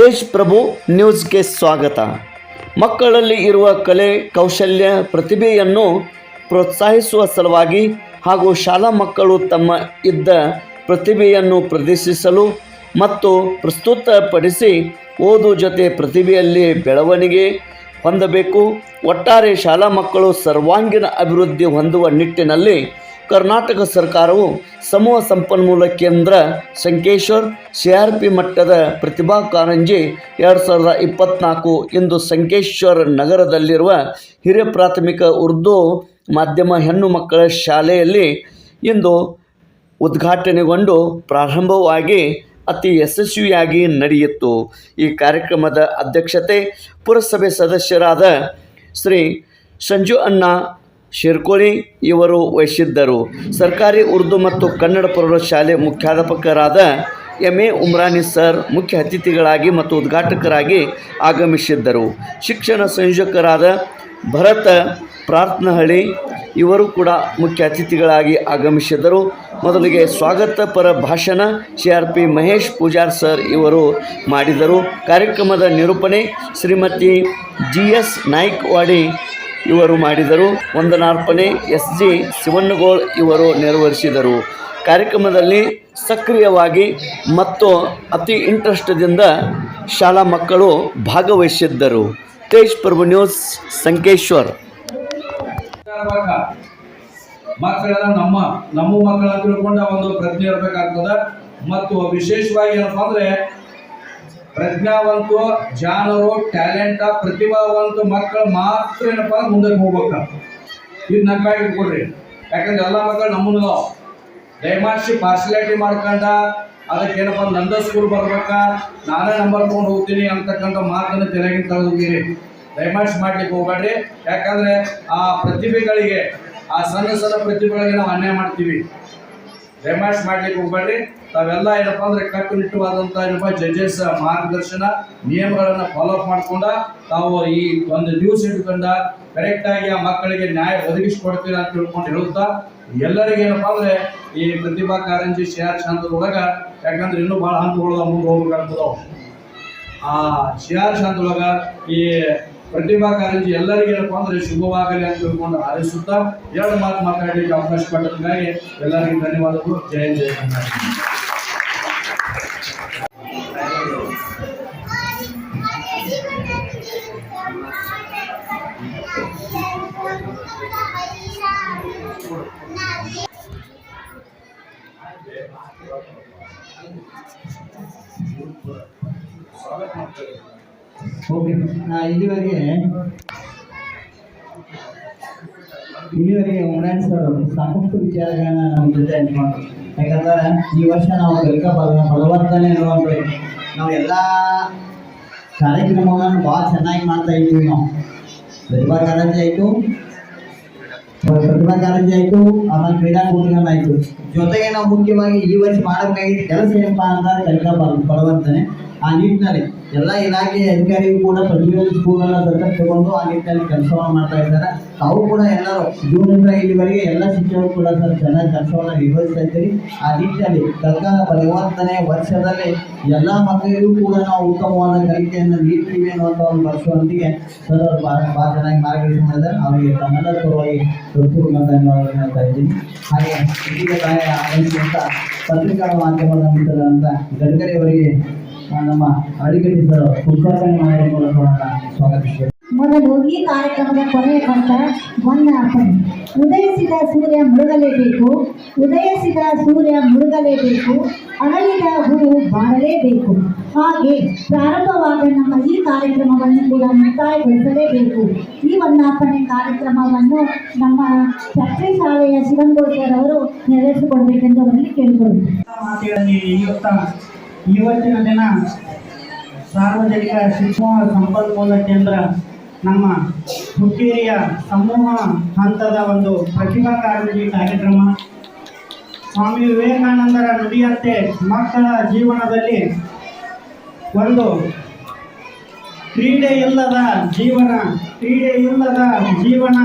ತೇಜ್ ಪ್ರಭು ನ್ಯೂಸ್ಗೆ ಸ್ವಾಗತ. ಮಕ್ಕಳಲ್ಲಿ ಇರುವ ಕಲೆ, ಕೌಶಲ್ಯ, ಪ್ರತಿಭೆಯನ್ನು ಪ್ರೋತ್ಸಾಹಿಸುವ ಸಲುವಾಗಿ ಹಾಗೂ ಶಾಲಾ ಮಕ್ಕಳು ತಮ್ಮ ಇದ್ದ ಪ್ರತಿಭೆಯನ್ನು ಪ್ರದರ್ಶಿಸಲು ಮತ್ತು ಪ್ರಸ್ತುತಪಡಿಸಿ ಓದು ಜೊತೆ ಪ್ರತಿಭೆಯಲ್ಲಿ ಬೆಳವಣಿಗೆ ಹೊಂದಬೇಕು. ಒಟ್ಟಾರೆ ಶಾಲಾ ಮಕ್ಕಳು ಸರ್ವಾಂಗೀಣ ಅಭಿವೃದ್ಧಿ ಹೊಂದುವ ನಿಟ್ಟಿನಲ್ಲಿ ಕರ್ನಾಟಕ ಸರ್ಕಾರವು ಸಮೂಹ ಸಂಪನ್ಮೂಲ ಕೇಂದ್ರ ಸಂಕೇಶ್ವರ್ ಸಿ ಆರ್ ಪಿ ಮಟ್ಟದ ಪ್ರತಿಭಾ ಕಾರಂಜಿ ಎರಡು ಸಾವಿರದ ಇಪ್ಪತ್ತ್ನಾಲ್ಕು ಇಂದು ಸಂಕೇಶ್ವರ್ ನಗರದಲ್ಲಿರುವ ಹಿರಿಯ ಪ್ರಾಥಮಿಕ ಉರ್ದು ಮಾಧ್ಯಮ ಹೆಣ್ಣು ಮಕ್ಕಳ ಶಾಲೆಯಲ್ಲಿ ಇಂದು ಉದ್ಘಾಟನೆಗೊಂಡು ಪ್ರಾರಂಭವಾಗಿ ಅತಿ ಯಶಸ್ವಿಯಾಗಿ ನಡೆಯಿತು. ಈ ಕಾರ್ಯಕ್ರಮದ ಅಧ್ಯಕ್ಷತೆ ಪುರಸಭೆ ಸದಸ್ಯರಾದ ಶ್ರೀ ಸಂಜು ಅಣ್ಣ ಶಿರ್ಕೋಳಿ ಇವರು ವಹಿಸಿದ್ದರು ಸರ್ಕಾರಿ ಉರ್ದು ಮತ್ತು ಕನ್ನಡ ಪ್ರೌಢಶಾಲೆ ಮುಖ್ಯಾಧ್ಯಾಪಕರಾದ ಎಂ. ಎ. ಉಮ್ರಾನಿ ಸರ್ ಮುಖ್ಯ ಅತಿಥಿಗಳಾಗಿ ಮತ್ತು ಉದ್ಘಾಟಕರಾಗಿ ಆಗಮಿಸಿದ್ದರು. ಶಿಕ್ಷಣ ಸಂಯೋಜಕರಾದ ಭರತ ಪ್ರಾರ್ಥನಹಳ್ಳಿ ಇವರು ಕೂಡ ಮುಖ್ಯ ಅತಿಥಿಗಳಾಗಿ ಆಗಮಿಸಿದರು ಮೊದಲಿಗೆ ಸ್ವಾಗತ ಪರ ಭಾಷಣ C R P Mahesh Pujar sir ಇವರು ಮಾಡಿದರು. ಕಾರ್ಯಕ್ರಮದ ನಿರೂಪಣೆ ಶ್ರೀಮತಿ ಜಿ ಎಸ್ ನಾಯ್ಕವಾಡಿ ಇವರು ಮಾಡಿದರು. ವಂದನಾರ್ಪಣೆ ಎಸ್ ಜಿ ಶಿವಣ್ಣಗೋಳ್ ಇವರು ನೆರವೇರಿಸಿದರು. ಕಾರ್ಯಕ್ರಮದಲ್ಲಿ ಸಕ್ರಿಯವಾಗಿ ಮತ್ತು ಅತಿ ಇಂಟ್ರೆಸ್ಟ್ದಿಂದ ಶಾಲಾ ಮಕ್ಕಳು ಭಾಗವಹಿಸಿದ್ದರು. ತೇಜ್ ಪ್ರಭು ನ್ಯೂಸ್, ಸಂಕೇಶ್ವರ್. ಮಕ್ಕಳೆಲ್ಲ ನಮ್ಮ ನಮ್ಮ ಮಕ್ಕಳ ತಿಳ್ಕೊಂಡ ಒಂದು ಪ್ರಜ್ಞೆ ಇರಬೇಕಾಗ್ತದೆ. ಮತ್ತು ವಿಶೇಷವಾಗಿ ಏನಪ್ಪಾ ಅಂದ್ರೆ ಪ್ರಜ್ಞಾವಂತು, ಜಾನರು, ಟ್ಯಾಲೆಂಟ್, ಪ್ರತಿಭಾವಂತ ಮಕ್ಕಳು ಮಾತ್ರ ಏನಪ್ಪ ಮುಂದೆ ಹೋಗ್ಬೇಕ. ಇದು ನಕ್ಕಾಗಿ ಇಟ್ಕೊಡ್ರಿ. ಯಾಕಂದ್ರೆ ಎಲ್ಲ ಮಕ್ಕಳು ನಮ್ಮನ್ನು ದಯಮಾಡಿಸಿ ಪಾರ್ಸಲಿಟಿ ಮಾಡ್ಕೊಂಡ, ಅದಕ್ಕೆ ಏನಪ್ಪ ನಂದ ಸ್ಕೂಲ್ ಬರ್ಬೇಕಾ? ನಾನೇ ನಂಬರ್ ತೊಗೊಂಡು ಹೋಗ್ತೀನಿ ಅಂತಕ್ಕಂಥ ಮಾತನ್ನು ತೆರೆಗಿನ ತೆಗೆದೋಗಿರಿ ದಯಮಾಡಿಸಿ ಮಾಡ್ಲಿಕ್ಕೆ ಹೋಗ್ಬೇಡ್ರಿ. ಯಾಕಂದ್ರೆ ಆ ಪ್ರತಿಭೆಗಳಿಗೆ, ಆ ಸಣ್ಣ ಸಣ್ಣ ಪ್ರತಿಭೆಗಳಿಗೆ ನಾವು ಅನ್ಯಾಯ ಮಾಡ್ತೀವಿ. ದಯಮಾಡಿಸಿ ಮಾಡ್ಲಿಕ್ಕೆ ಹೋಗ್ಬೇಡ್ರಿ. ತಾವೆಲ್ಲ ಏನಪ್ಪಾ ಅಂದ್ರೆ ಕಟ್ಟುನಿಟ್ಟುವಾದಂಥ ಏನಪ್ಪ ಜಡ್ಜಸ್ ಮಾರ್ಗದರ್ಶನ, ನಿಯಮಗಳನ್ನು ಫಾಲೋ ಮಾಡ್ಕೊಂಡ ತಾವು ಈ ಒಂದು ನ್ಯೂಸ್ ಇಟ್ಕೊಂಡ ಕರೆಕ್ಟ್ ಆಗಿ ಆ ಮಕ್ಕಳಿಗೆ ನ್ಯಾಯ ಒದಗಿಸ್ಕೊಡ್ತೀರಾ ಅಂತ ತಿಳ್ಕೊಂಡು ಹೇಳುತ್ತಾ, ಎಲ್ಲರಿಗೂ ಏನಪ್ಪಾ ಅಂದ್ರೆ ಈ ಪ್ರತಿಭಾ ಕಾರಂಜಿ ಶೇರ್ ಒಳಗ, ಯಾಕಂದ್ರೆ ಇನ್ನೂ ಬಹಳ ಹಂತಗಳು ಮುಂದೆ ಹೋಗ್ಬೇಕಾಗ್ತದವು ಆ ಶಿಯಾರ್ ಒಳಗ ಈ ಪ್ರತಿಭಾ ಕಾರಂಜಿ ಎಲ್ಲರಿಗೂ ಏನಪ್ಪಾ ಅಂದ್ರೆ ಶುಭವಾಗಲಿ ಅಂತ ತಿಳ್ಕೊಂಡು ಹಾರೈಸುತ್ತಾ ಎರಡು ಮಾತು ಮಾತಾಡಲಿಕ್ಕೆ ಅವಕಾಶ ಪಟ್ಟದಕ್ಕಾಗಿ ಎಲ್ಲರಿಗೂ ಧನ್ಯವಾದಗಳು. ಜಯ ಜಯ ಓಕೆ ಇಲ್ಲಿವರೆಗೆ ಇಲ್ಲಿವರೆಗೆ ಸರ್ ಸಾಕಷ್ಟು ವಿಚಾರಗಳನ್ನ ನಮ್ಮ ಜೊತೆ ಹಂಚ್ಕೊಂಡ್ರು. ಯಾಕಂದ್ರೆ ಈ ವರ್ಷ ನಾವು ಕಲಿಕಾ ಪದ ಬಲವರ್ಧನೆ ಅನ್ನುವಂಥದ್ದು, ನಾವು ಎಲ್ಲ ಕಾರ್ಯಕ್ರಮಗಳನ್ನು ಬಹಳ ಚೆನ್ನಾಗಿ ಮಾಡ್ತಾ ಇದ್ದೀವಿ ನಾವು. ಪ್ರತಿಭಾ ಕಾರಂಜಿ ಆಯ್ತು. ಪ್ರತಿಭಾ ಕಾರಂಜಿ ಆಯಿತು, ಆಮೇಲೆ ಕ್ರೀಡಾಕೂಟಗಳಾಯಿತು ಜೊತೆಗೆ ನಾವು ಮುಖ್ಯವಾಗಿ ಈ ವರ್ಷ ಮಾಡಬೇಕಾಗಿದ್ದ ಕೆಲಸ ಏನಪ್ಪಾ ಅಂತಂದ್ರೆ ಕಲಿಕಾ ಬಲವರ್ಧನೆ ಆ ನಿಟ್ಟಿನಲ್ಲಿ ಎಲ್ಲ ಇಲಾಖೆ ಅಧಿಕಾರಿಗಳು ಕೂಡ ಪ್ರತಿಯೊಂದು ಸ್ಕೂಲನ್ನು ತಗೊಂಡು ಆ ನಿಟ್ಟಿನಲ್ಲಿ ಕೆಲಸವನ್ನು ಮಾಡ್ತಾ ಇದ್ದಾರೆ. ತಾವು ಕೂಡ ಎಲ್ಲರೂ ಜೂನಿಂದ ಇಲ್ಲಿವರೆಗೆ ಎಲ್ಲ ಶಿಕ್ಷಕರು ಕೂಡ ಸರ್ ಚೆನ್ನಾಗಿ ಕೆಲಸವನ್ನು ನಿರ್ವಹಿಸ್ತಾ ಇದ್ದೀರಿ. ಆ ನಿಟ್ಟಿನಲ್ಲಿ ಸರ್ಕಾರ ಪರಿವರ್ತನೆ ವರ್ಷದಲ್ಲಿ ಎಲ್ಲ ಮಕ್ಕಳಿಗೂ ಕೂಡ ನಾವು ಉತ್ತಮವಾದ ಕಲಿಕೆಯನ್ನು ನೀಡ್ತೀವಿ ಅನ್ನುವಂಥ ಒಂದು ವರ್ಷದೊಂದಿಗೆ ಸರ್ ಅವರು ಭಾಳ ಭಾಳ ಚೆನ್ನಾಗಿ ಮಾರ್ಗದರ್ಶನ ಮಾಡಿದ್ದಾರೆ. ಅವರಿಗೆ ತಮ್ಮೆಲ್ಲರ ಪರವಾಗಿ ಧನ್ಯವಾದ ಹೇಳ್ತಾ ಇದ್ದೀನಿ. ಹಾಗೆ ಇದೀಗ ತಾನೇ ಆಗಮಿಸಿದಂಥ ಪತ್ರಿಕಾ ಮಾಧ್ಯಮದ ಮಿತ್ರರಂತ ಅವರಿಗೆ ನಮ್ಮ ಅಡಿಗಟ್ಟಿ ಸರ್ ಉದ್ಘಾಟನೆ ಮಾಡುವ ಮೂಲಕ ಮೊದಲು ಈ ಕಾರ್ಯಕ್ರಮದ ಕೊನೆಯ ಕಂಠ ಮೊನ್ನ ಉದಯಿಸಿದ ಸೂರ್ಯ ಮುಳುಗಲೇಬೇಕು. ಉದಯಿಸಿದ ಸೂರ್ಯ ಮುಳುಗಲೇಬೇಕು. ಅರಳಿದ ಹೂವು ಬಾಳಲೇಬೇಕು ಹಾಗೆ ಪ್ರಾರಂಭವಾದ ನಮ್ಮ ಈ ಕಾರ್ಯಕ್ರಮವನ್ನು ಕೂಡ ಮುಕ್ತಾಯಗೊಳಿಸಲೇಬೇಕು. ಈ ವನ್ನಾರ್ಪಣೆ ಕಾರ್ಯಕ್ರಮವನ್ನು ನಮ್ಮ ಸಕ್ಕರೆ ಶಾಲೆಯ ಶಿವಂಗೋಸ್ಕರ್ ಅವರು ನೆರವೇರಿಸಿಕೊಡ್ಬೇಕೆಂದು ಅವರಲ್ಲಿ ಕೇಳಿಕೊಳ್ಳುತ್ತೇವೆ ಇವತ್ತಿನ ದಿನ ಸಾರ್ವಜನಿಕ ಶಿಕ್ಷಣ ಸಂಪನ್ಮೂಲ ಕೇಂದ್ರ ನಮ್ಮ ಹುಕ್ಕೇರಿಯ ಸಮೂಹ ಹಂತದ ಒಂದು ಪ್ರತಿಭಾ ಕಾರಂಜಿ ಕಾರ್ಯಕ್ರಮ. ಸ್ವಾಮಿ ವಿವೇಕಾನಂದರ ನುಡಿಯಂತೆ ಮಕ್ಕಳ ಜೀವನದಲ್ಲಿ ಒಂದು ಕ್ರೀಡೆ ಇಲ್ಲದ ಜೀವನ ಕ್ರೀಡೆ ಇಲ್ಲದ ಜೀವನ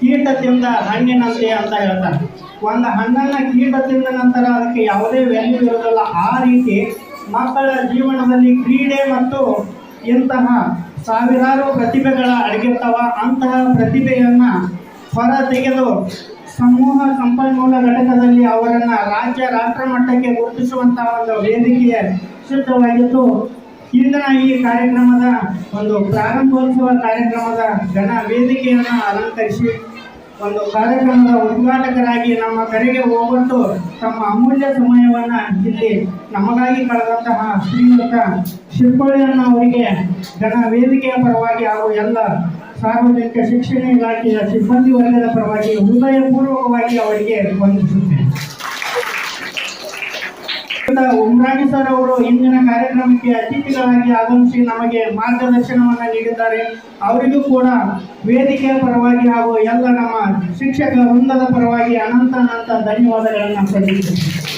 ಕೀಟ ತಿಂದ ಹಣ್ಣಿನಂತೆ ಅಂತ ಹೇಳ್ತಾರೆ. ಒಂದು ಹಣ್ಣನ್ನು ಕೀಟ ತಿಂದ ನಂತರ ಅದಕ್ಕೆ ಯಾವುದೇ ವ್ಯಾಲ್ಯೂ ಇರೋದಿಲ್ಲ ಆ ರೀತಿ ಮಕ್ಕಳ ಜೀವನದಲ್ಲಿ ಕ್ರೀಡೆ ಮತ್ತು ಇಂತಹ ಸಾವಿರಾರು ಪ್ರತಿಭೆಗಳ ಅಡಗಿರ್ತಾವ ಅಂತಹ ಪ್ರತಿಭೆಯನ್ನು ಹೊರ ತೆಗೆದು ಸಮೂಹ ಸಂಪನ್ಮೂಲ ಘಟಕದಲ್ಲಿ ಅವರನ್ನು ರಾಜ್ಯ, ರಾಷ್ಟ್ರ ಮಟ್ಟಕ್ಕೆ ಗುರುತಿಸುವಂತಹ ಒಂದು ವೇದಿಕೆಯ ಸಿದ್ಧವಾಗಿದ್ದು, ಇಂದಿನ ಈ ಕಾರ್ಯಕ್ರಮದ ಒಂದು ಪ್ರಾರಂಭೋತ್ಸವ ಕಾರ್ಯಕ್ರಮದ ಘನ ವೇದಿಕೆಯನ್ನು ಅಲಂಕರಿಸಿ ಒಂದು ಕಾರ್ಯಕ್ರಮದ ಉದ್ಘಾಟಕರಾಗಿ ನಮ್ಮ ಕರೆಗೆ ಹೋಗೊಟ್ಟು ತಮ್ಮ ಅಮೂಲ್ಯ ಸಮಯವನ್ನು ಇಲ್ಲಿ ನಮಗಾಗಿ ಕಳೆದಂತಹ ಶ್ರೀಯುತ ಶಿರ್ಕೊಳ್ಳಿಯನ್ನ ಅವರಿಗೆ ಜನ ವೇದಿಕೆಯ ಪರವಾಗಿ ಹಾಗೂ ಎಲ್ಲ ಸಾರ್ವಜನಿಕ ಶಿಕ್ಷಣ ಇಲಾಖೆಯ ಸಿಬ್ಬಂದಿ ವರ್ಗದ ಪರವಾಗಿ ಹೃದಯಪೂರ್ವಕವಾಗಿ ಅವರಿಗೆ ವಂದಿಸುತ್ತೇನೆ. ಉಮ್ರಾಣಿ ಸರ್ ಅವರು ಇಂದಿನ ಕಾರ್ಯಕ್ರಮಕ್ಕೆ ಅತಿಥಿಗಳಾಗಿ ಆಗಮಿಸಿ ನಮಗೆ ಮಾರ್ಗದರ್ಶನವನ್ನು ನೀಡಿದ್ದಾರೆ. ಅವರಿಗೂ ಕೂಡ ವೇದಿಕೆಯ ಪರವಾಗಿ ಹಾಗೂ ಎಲ್ಲ ನಮ್ಮ ಶಿಕ್ಷಕ ವೃಂದದ ಪರವಾಗಿ ಅನಂತ ಅನಂತ ಧನ್ಯವಾದಗಳನ್ನು ಸಲ್ಲಿಸುತ್ತೇನೆ.